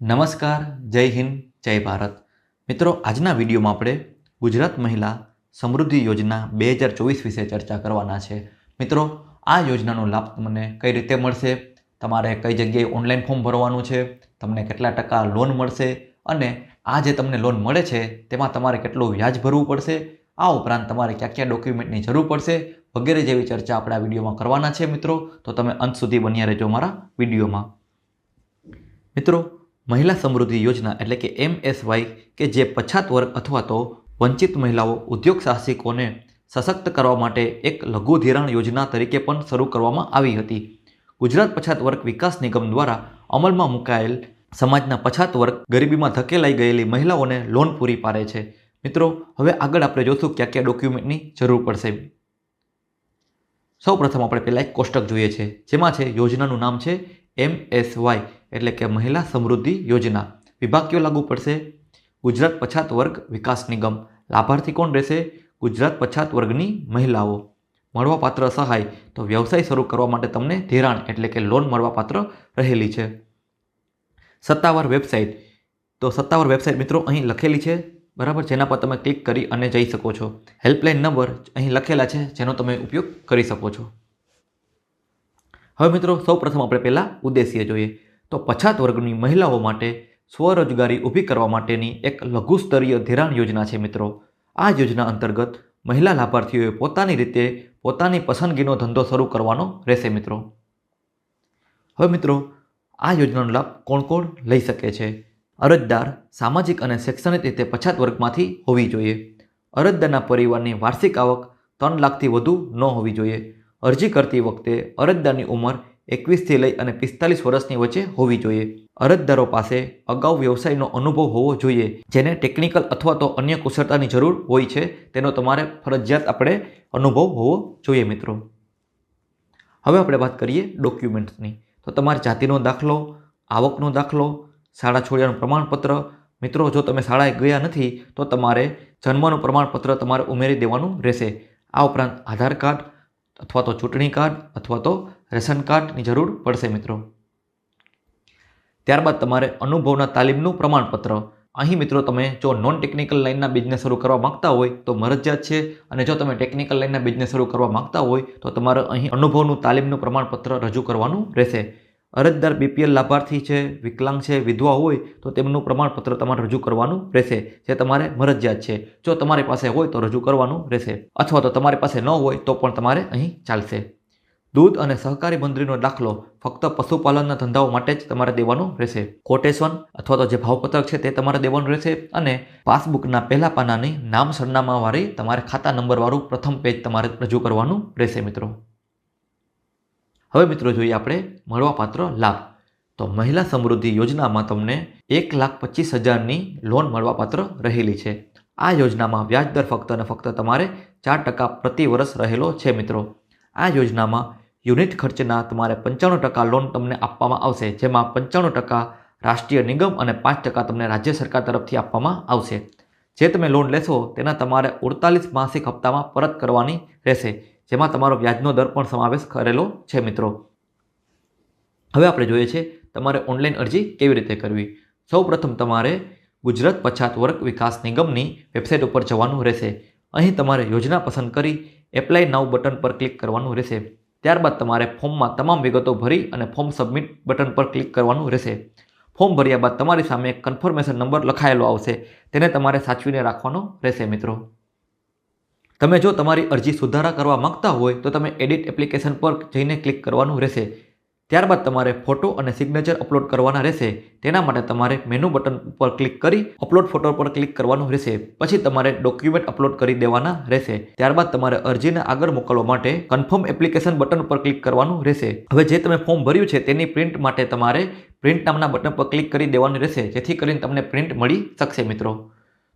નમસ્કાર, જય હિન્દ, જય ભારત. મિત્રો, આજના વિડીયોમાં આપણે ગુજરાત મહિલા સમૃદ્ધિ યોજના બે હજાર ચોવીસ વિશે ચર્ચા કરવાના છે. મિત્રો, આ યોજનાનો લાભ તમને કઈ રીતે મળશે? તમારે કઈ જગ્યાએ ઓનલાઈન ફોર્મ ભરવાનું છે? તમને કેટલા ટકા લોન મળશે? અને આ જે તમને લોન મળે છે, તેમાં તમારે કેટલું વ્યાજ ભરવું પડશે? આ ઉપરાંત તમારે કયા કયા ડોક્યુમેન્ટની જરૂર પડશે? વગેરે જેવી ચર્ચા આપણે આ વિડીયોમાં કરવાના છે, મિત્રો. તો તમે અંત સુધી બન્યા રહેજો મારા વિડીયોમાં. મિત્રો મહિલા સમૃદ્ધિ યોજના એટલે કે એમએસવાય કે જે પછાત વર્ગ અથવા તો વંચિત મહિલાઓ, ઉદ્યોગ સાહસિકોને સશક્ત કરવા માટે એક લઘુ ધિરાણ યોજના તરીકે પણ શરૂ કરવામાં આવી હતી. ગુજરાત પછાત વર્ગ વિકાસ નિગમ દ્વારા અમલમાં મુકાયેલ સમાજના પછાત વર્ગ ગરીબીમાં ધકેલાઈ ગયેલી મહિલાઓને લોન પૂરી પાડે છે. મિત્રો, હવે આગળ આપણે જોશું ક્યાં ક્યાં ડોક્યુમેન્ટની જરૂર પડશે. સૌ પ્રથમ આપણે પહેલાં એક કોષ્ટક જોઈએ છે, જેમાં છે, યોજનાનું નામ છે એમએસવાય એટલે કે મહિલા સમૃદ્ધિ યોજના. વિભાગ કયો લાગુ પડશે. ગુજરાત પછાત વર્ગ વિકાસ નિગમ. લાભાર્થી કોણ રહેશે? ગુજરાત પછાત વર્ગની મહિલાઓ. મળવાપાત્ર સહાય. તો વ્યવસાય શરૂ કરવા માટે તમને ધિરાણ એટલે કે લોન મળવાપાત્ર રહેલી છે. સત્તાવાર વેબસાઇટ. તો સત્તાવાર વેબસાઇટ મિત્રો અહીં લખેલી છે. બરાબર? જેના પર તમે ક્લિક કરી અને જઈ શકો છો. હેલ્પલાઇન નંબર અહીં લખેલા છે, જેનો તમે ઉપયોગ કરી શકો છો. હવે મિત્રો, સૌપ્રથમ આપણે પહેલાં ઉદ્દેશ્ય જોઈએ. તો પછાત વર્ગની મહિલાઓ માટે સ્વરોજગારી ઊભી કરવા માટેની એક લઘુસ્તરીય ધિરાણ યોજના છે મિત્રો. આ યોજના અંતર્ગત મહિલા લાભાર્થીઓએ પોતાની રીતે પોતાની પસંદગીનો ધંધો શરૂ કરવાનો રહેશે મિત્રો. હવે મિત્રો, આ યોજનાનો લાભ કોણ કોણ લઈ શકે છે? અરજદાર સામાજિક અને શૈક્ષણિક રીતે પછાત વર્ગમાંથી હોવી જોઈએ. અરજદારના પરિવારની વાર્ષિક આવક ત્રણ લાખથી વધુ ન હોવી જોઈએ. અરજી કરતી વખતે અરજદારની ઉંમર એકવીસથી લઈ અને પિસ્તાલીસ વર્ષની વચ્ચે હોવી જોઈએ. અરજદારો પાસે અગાઉ વ્યવસાયનો અનુભવ હોવો જોઈએ, જેને ટેકનિકલ અથવા તો અન્ય કુશળતાની જરૂર હોય છે, તેનો તમારે ફરજિયાત આપણે અનુભવ હોવો જોઈએ મિત્રો. હવે આપણે વાત કરીએ ડોક્યુમેન્ટ્સની. તો તમારી જાતિનો દાખલો, આવકનો દાખલો, શાળા છોડ્યાનું પ્રમાણપત્ર. મિત્રો, જો તમે શાળાએ ગયા નથી, તો તમારે જન્મનું પ્રમાણપત્ર તમારે ઉમેરી દેવાનું રહેશે. આ ઉપરાંત આધાર કાર્ડ અથવા તો ચૂંટણી કાર્ડ અથવા તો રેશન કાર્ડની જરૂર પડશે મિત્રો. ત્યારબાદ તમારે અનુભવના તાલીમનું પ્રમાણપત્ર. અહીં મિત્રો તમે જો નોન ટેકનિકલ લાઇનના બિઝનેસ શરૂ કરવા માંગતા હોય તો મરજિયાત છે અને જો તમે ટેકનિકલ લાઇનના બિઝનેસ શરૂ કરવા માંગતા હોય તો તમારે અહીં અનુભવનું તાલીમનું પ્રમાણપત્ર રજૂ કરવાનું રહેશે. અરજદાર બીપીએલ લાભાર્થી છે, વિકલાંગ છે, વિધવા હોય તો તેમનું પ્રમાણપત્ર તમારે રજૂ કરવાનું રહેશે, જે તમારે મરજિયાત છે. જો તમારી પાસે હોય તો રજૂ કરવાનું રહેશે. અથવા તો તમારી પાસે ન હોય તો પણ તમારે અહીં ચાલશે. દૂધ અને સહકારી મંત્રીનો દાખલો ફક્ત પશુપાલનના ધંધાઓ માટે જ તમારે દેવાનો રહેશે. કોટેશન અથવા તો જે ભાવપત્રક છે તે તમારે દેવાનું રહેશે અને પાસબુકના પહેલા પાનાની નામ સરનામાવાળી તમારે ખાતા નંબરવાળું પ્રથમ પેજ તમારે રજૂ કરવાનું રહેશે મિત્રો. હવે મિત્રો જોઈએ આપણે મળવાપાત્ર લાભ. તો મહિલા સમૃદ્ધિ યોજનામાં તમને એક લાખ પચીસ હજારની લોન મળવાપાત્ર રહેલી છે. આ યોજનામાં વ્યાજ દર ફક્ત અને ફક્ત તમારે ચાર ટકા પ્રતિ વર્ષ રહેલો છે મિત્રો. આ યોજનામાં યુનિટ ખર્ચના તમારે પંચાણું ટકા લોન તમને આપવામાં આવશે, જેમાં પંચાણું ટકા રાષ્ટ્રીય નિગમ અને પાંચ ટકા તમને રાજ્ય સરકાર તરફથી આપવામાં આવશે. જે તમે લોન લેશો, તેના તમારે અડતાલીસ માસિક હપ્તામાં પરત કરવાની રહેશે, જેમાં તમારો વ્યાજનો દર પણ સમાવેશ કરેલો છે મિત્રો. હવે આપણે જોઈએ છે, તમારે ઓનલાઈન અરજી કેવી રીતે કરવી? સૌપ્રથમ તમારે ગુજરાત પછાત વર્ગ વિકાસ નિગમની વેબસાઇટ ઉપર જવાનું રહેશે. અહીં તમારે યોજના પસંદ કરી એપ્લાય નાવ બટન પર ક્લિક કરવાનું રહેશે. ત્યારબાદ તમારે ફોર્મમાં તમામ વિગતો ભરી અને ફોર્મ સબમિટ બટન પર ક્લિક કરવાનું રહેશે. ફોર્મ ભર્યા બાદ તમારી સામે કન્ફર્મેશન નંબર લખાયેલો આવશે. તેને તમારે સાચવીને રાખવાનો રહેશે મિત્રો. તમે જો તમારી અરજી સુધારા કરવા માંગતા હોય તો તમે એડિટ એપ્લિકેશન પર જઈને ક્લિક કરવાનું રહેશે. ત્યારબાદ તમારે ફોટો અને સિગ્નેચર અપલોડ કરવાના રહેશે. તેના માટે તમારે મેનુ બટન ઉપર ક્લિક કરી અપલોડ ફોટો પર ક્લિક કરવાનું રહેશે. પછી તમારે ડોક્યુમેન્ટ અપલોડ કરી દેવાના રહેશે. ત્યારબાદ તમારે અરજીને આગળ મોકલવા માટે કન્ફર્મ એપ્લિકેશન બટન પર ક્લિક કરવાનું રહેશે. હવે જે તમે ફોર્મ ભર્યું છે તેની પ્રિન્ટ માટે તમારે પ્રિન્ટ નામના બટન પર ક્લિક કરી દેવાનું રહેશે. જેથી કરીને તમને પ્રિન્ટ મળી શકશે, મિત્રો.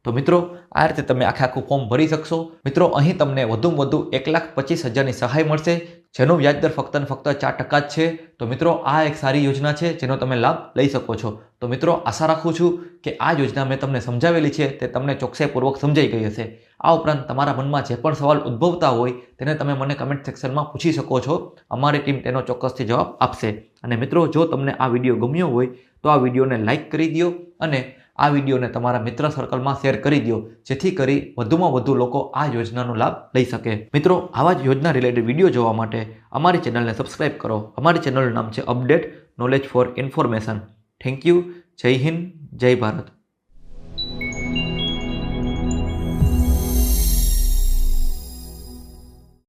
તો મિત્રો, આ રીતે તમે આખે આખું ફોર્મ ભરી શકશો. મિત્રો, અહીં તમને વધુમાં વધુ એક લાખ પચીસ હજારની સહાય મળશે. જેનો વ્યાજદર ફક્ત ને ફક્ત ચાર ટકા જ છે. તો મિત્રો, આ એક સારી યોજના છે જેનો તમે લાભ લઈ શકો છો. તો મિત્રો, આશા રાખું છું કે આ યોજના મેં તમને સમજાવેલી છે. તે તમને ચોકસાઈપૂર્વક સમજાઈ ગઈ હશે. આ ઉપરાંત તમારા મનમાં જે પણ સવાલ ઉદ્ભવતા હોય તેને તમે મને કમેન્ટ સેક્શનમાં પૂછી શકો છો. અમારી ટીમ તેનો ચોક્કસથી જવાબ આપશે. અને મિત્રો, જો તમને આ વીડિયો ગમ્યો હોય તો આ વિડીયોને લાઇક કરી દો અને આ વિડીયોને તમારા મિત્ર સર્કલમાં શેર કરી દો જેથી કરી વધુમાં વધુ લોકો આ યોજનાનો લાભ લઈ શકે. મિત્રો, આવા જ યોજના રિલેટેડ વીડિયો જોવા માટે અમારી ચેનલને સબસ્ક્રાઇબ કરો. અમારી ચેનલનું નામ છે update knowledge for information thank you જય હિન્દ, જય ભારત.